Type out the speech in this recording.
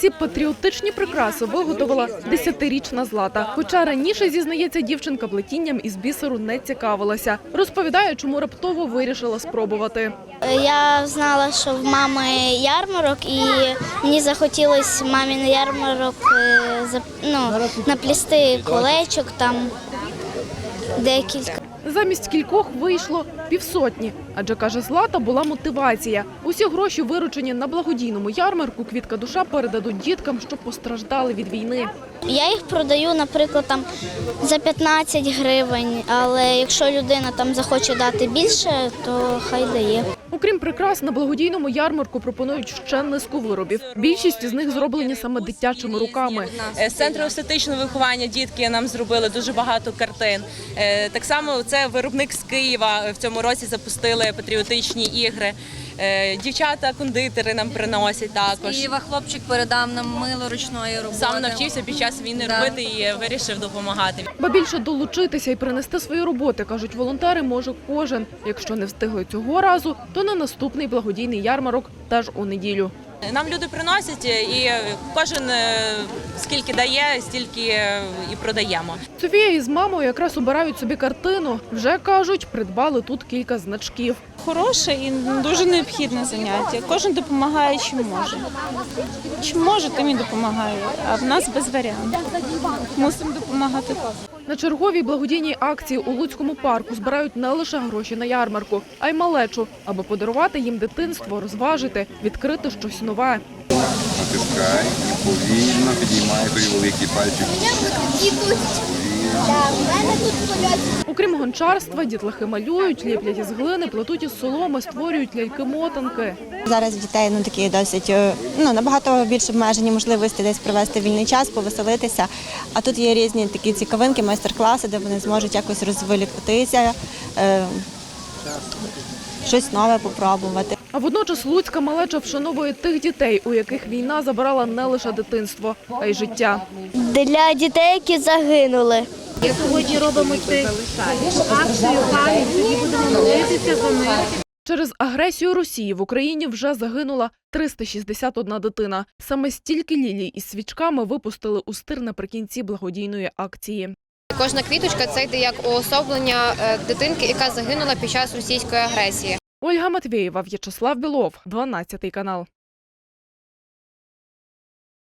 Ці патріотичні прикраси виготовила десятирічна Злата. Хоча раніше, зізнається, дівчинка плетінням із бісеру не цікавилася. Розповідає, чому раптово вирішила спробувати. Я знала, що в мами ярмарок, і мені захотілося мамі на ярмарок е, ну, наплісти колечок там декілька. Замість кількох вийшло півсотні, адже каже Злата, була мотивація. Усі гроші, виручені на благодійному ярмарку, квітка душа передадуть діткам, що постраждали від війни. Я їх продаю, наприклад, там за 15 гривень, але якщо людина там захоче дати більше, то хай дає. Окрім прикрас, на благодійному ярмарку пропонують ще низку виробів. Більшість з них зроблені саме дитячими руками. Е, З центру естетичного виховання дітки нам зробили дуже багато картин. Е, Так само це виробник з Києва в цьому році запустили патріотичні ігри. Е, Дівчата, кондитери нам приносять також. Києва хлопчик передав нам мило ручної роботи. Сам навчився під час війни Да. робити і вирішив допомагати. Ба більше долучитися і принести свої роботи, кажуть волонтери, може кожен. Якщо не встигли цього разу, то на наступний благодійний ярмарок теж у неділю. Нам люди приносять е, і кожен е, скільки дає, стільки е, і продаємо. Софія із мамою якраз обирають собі картину. Вже кажуть, придбали тут кілька значків. Хороше і дуже необхідне заняття. Кожен допомагає чим може. Чим може, тим і допомагає. А в нас без варіантів. Мусимо допомагати. На черговій благодійній акції у Луцькому парку збирають не лише гроші на ярмарку, а й малечу, аби подарувати їм дитинство, розважити, відкрити щось нове. Натискай і повільно підіймай той великий пальчик. Окрім гончарства, дітлахи малюють, ліплять із глини, плетуть із соломи, створюють ляльки-мотанки. Зараз дітей ну такі досить е, ну набагато більше обмежені можливості десь провести вільний час, повеселитися. А тут є різні такі цікавинки, майстер-класи, де вони зможуть якось розволіктися, е, щось нове попробувати. А водночас луцька малеча вшановує тих дітей, у яких війна забрала не лише дитинство, а й життя. Для дітей, які загинули. Через агресію Росії в Україні вже загинула 361 дитина. Саме стільки лілій із свічками випустили у стир наприкінці благодійної акції. Кожна квіточка це йде як уособлення е, дитинки, яка загинула під час російської агресії. Ольга Матвєєва, В'ячеслав Білов, 12 канал.